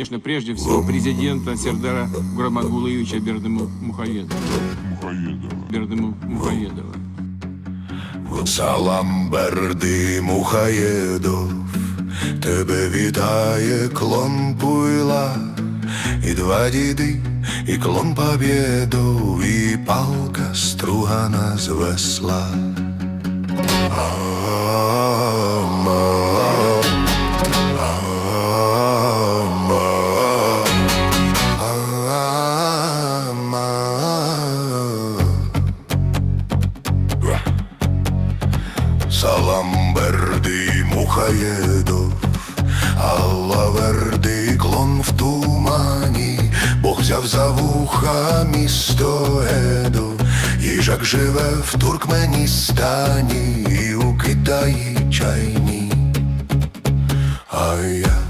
Конечно, прежде всего президента Сердара Гурамангуловича Бердыму Мухаедова. Мухаєдова. Бердыму Мухаедова. Салам Берди Мухаєдов, тебе вітає клон Пуйла, і два діди, і клон Побєдов, і палка стругана з весла. Ама, Салам Берди Мухаєдов, Алла Верди клон в тумані, Бог взяв за вуха місто Едо, їжак живе в Туркменістані і у Китаї чайні. А я,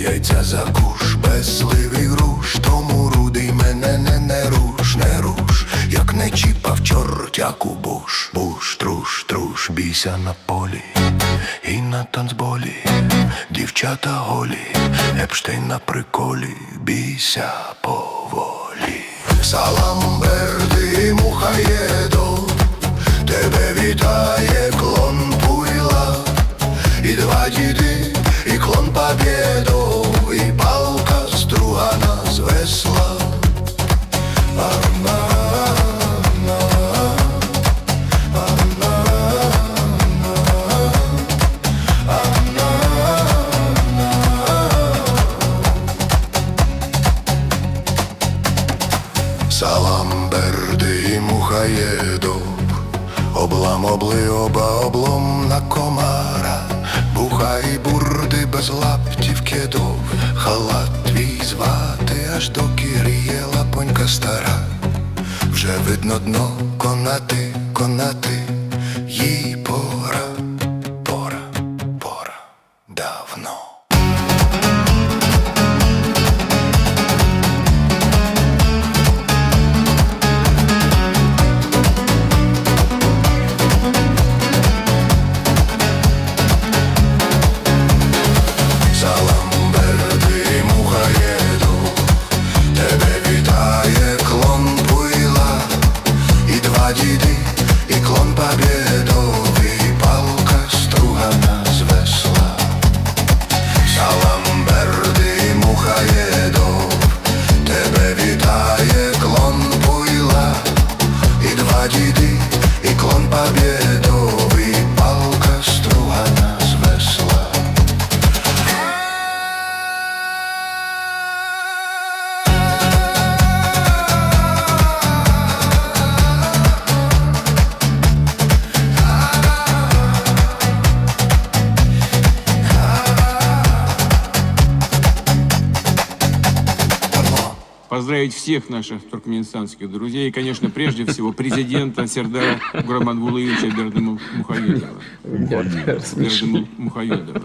яйця за куш, безсливий груш, тому рудий мене не, не руш, не руш, як не чіпав чортяку буш, буш, труш, труш, бійся на полі і на танцболі, дівчата голі, Епштейн на приколі, бійся поволі. Салам Берди Мухаєдо, тебе вітає Салам Берди Мухаєдов, облам обли оба облом на комара, бухай бурди без лаптів кедов, халат твій звати, аж до кір'є лапонька стара. Вже видно дно конати, конати, їй і клон Побєдов, і палка стругана з весла. Саламберди Берди Мухаєдов, тебе вітає клон Пуйла, і два діди, і клон Побєдов, Поздравить всех наших туркменистанских друзей и, конечно, прежде всего президента Сердара Гурманбулыевича Бердыму Мухаедова. Бердыму Мухаедова.